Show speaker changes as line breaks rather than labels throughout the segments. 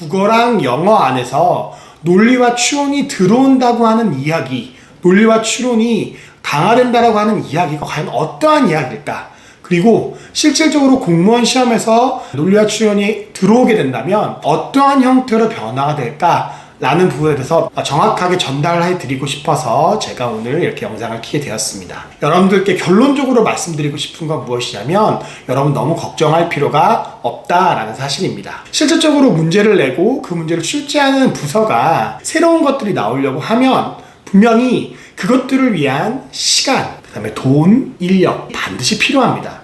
국어랑 영어 안에서 논리와 추론이 들어온다고 하는 이야기, 논리와 추론이 강화된다라고 하는 이야기가 과연 어떠한 이야기일까? 그리고 실질적으로 공무원 시험에서 논리와 추론이 들어오게 된다면 어떠한 형태로 변화가 될까? 라는 부분에 대해서 정확하게 전달해 드리고 싶어서 제가 오늘 이렇게 영상을 키게 되었습니다. 여러분들께 결론적으로 말씀드리고 싶은 건 무엇이냐면 여러분 너무 걱정할 필요가 없다라는 사실입니다. 실질적으로 문제를 내고 그 문제를 출제하는 부서가 새로운 것들이 나오려고 하면 분명히 그것들을 위한 시간, 그 다음에 돈, 인력 반드시 필요합니다.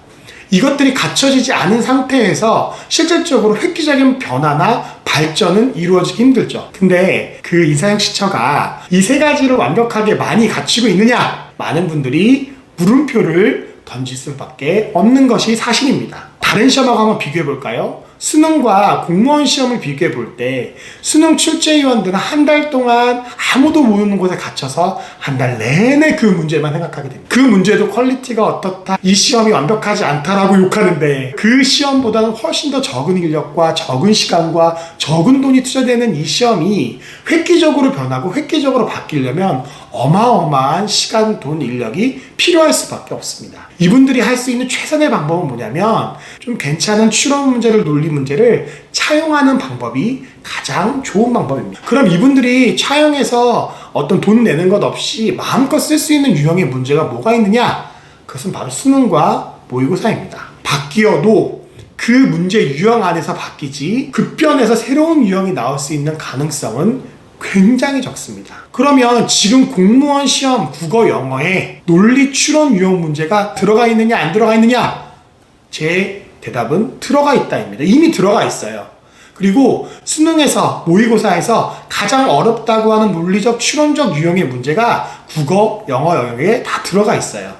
이것들이 갖춰지지 않은 상태에서 실질적으로 획기적인 변화나 발전은 이루어지기 힘들죠. 근데 그 인사형 시처가 이 세 가지를 완벽하게 많이 갖추고 있느냐? 많은 분들이 물음표를 던질 수밖에 없는 것이 사실입니다. 다른 시험하고 한번 비교해 볼까요? 수능과 공무원 시험을 비교해 볼 때 수능 출제위원들은 한 달 동안 아무도 모르는 곳에 갇혀서 한 달 내내 그 문제만 생각하게 됩니다. 그 문제도 퀄리티가 어떻다, 이 시험이 완벽하지 않다라고 욕하는데 그 시험보다는 훨씬 더 적은 인력과 적은 시간과 적은 돈이 투자되는 이 시험이 획기적으로 변하고 획기적으로 바뀌려면 어마어마한 시간, 돈, 인력이 필요할 수밖에 없습니다. 이분들이 할 수 있는 최선의 방법은 뭐냐면 좀 괜찮은 추론 문제를 논리 문제를 차용하는 방법이 가장 좋은 방법입니다. 그럼 이분들이 차용해서 어떤 돈 내는 것 없이 마음껏 쓸 수 있는 유형의 문제가 뭐가 있느냐? 그것은 바로 수능과 모의고사입니다. 바뀌어도 그 문제 유형 안에서 바뀌지 급변해서 새로운 유형이 나올 수 있는 가능성은 굉장히 적습니다. 그러면 지금 공무원 시험 국어 영어에 논리 추론 유형 문제가 들어가 있느냐 안 들어가 있느냐? 제 대답은 들어가 있다입니다. 이미 들어가 있어요. 그리고 수능에서 모의고사에서 가장 어렵다고 하는 논리적 추론적 유형의 문제가 국어 영어 영역에 다 들어가 있어요.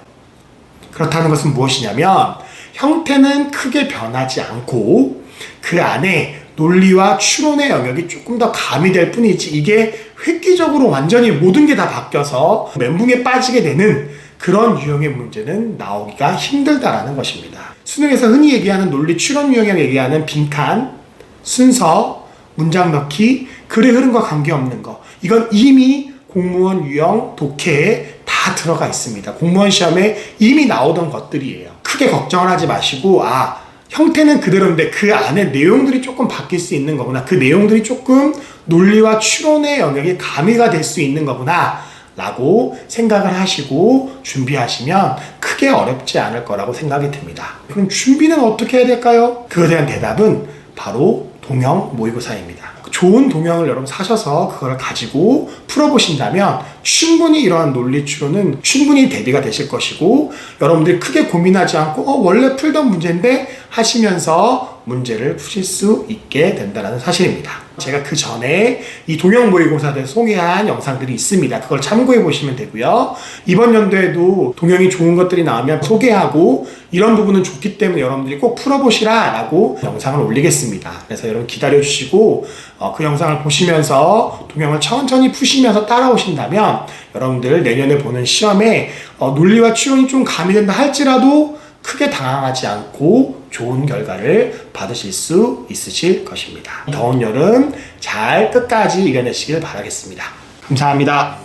그렇다는 것은 무엇이냐면 형태는 크게 변하지 않고 그 안에 논리와 추론의 영역이 조금 더 가미될 뿐이지 이게 획기적으로 완전히 모든 게 다 바뀌어서 멘붕에 빠지게 되는 그런 유형의 문제는 나오기가 힘들다라는 것입니다. 수능에서 흔히 얘기하는 논리 추론 유형에 얘기하는 빈칸, 순서, 문장 넣기, 글의 흐름과 관계없는 거. 이건 이미 공무원 유형 독해에 다 들어가 있습니다. 공무원 시험에 이미 나오던 것들이에요. 크게 걱정을 하지 마시고, 아, 형태는 그대로인데 그 안에 내용들이 조금 바뀔 수 있는 거구나. 그 내용들이 조금 논리와 추론의 영역에 가미가 될 수 있는 거구나. 라고 생각을 하시고 준비하시면 크게 어렵지 않을 거라고 생각이 듭니다. 그럼 준비는 어떻게 해야 될까요? 그에 대한 대답은 바로 동형 모의고사입니다. 좋은 동형을 여러분 사셔서 그걸 가지고 풀어보신다면 충분히 이러한 논리 추론은 충분히 대비가 되실 것이고 여러분들이 크게 고민하지 않고 어, 원래 풀던 문제인데 하시면서 문제를 푸실 수 있게 된다는 사실입니다. 제가 그 전에 이 동형 모의고사들 소개한 영상들이 있습니다. 그걸 참고해 보시면 되고요. 이번 연도에도 동형이 좋은 것들이 나오면 소개하고 이런 부분은 좋기 때문에 여러분들이 꼭 풀어보시라 라고 영상을 올리겠습니다. 그래서 여러분 기다려 주시고 어, 그 영상을 보시면서 동형을 천천히 푸시면서 따라오신다면 여러분들 내년에 보는 시험에 어, 논리와 추론이 좀 가미된다 할지라도 크게 당황하지 않고 좋은 결과를 받으실 수 있으실 것입니다. 더운 여름 잘 끝까지 이겨내시길 바라겠습니다. 감사합니다.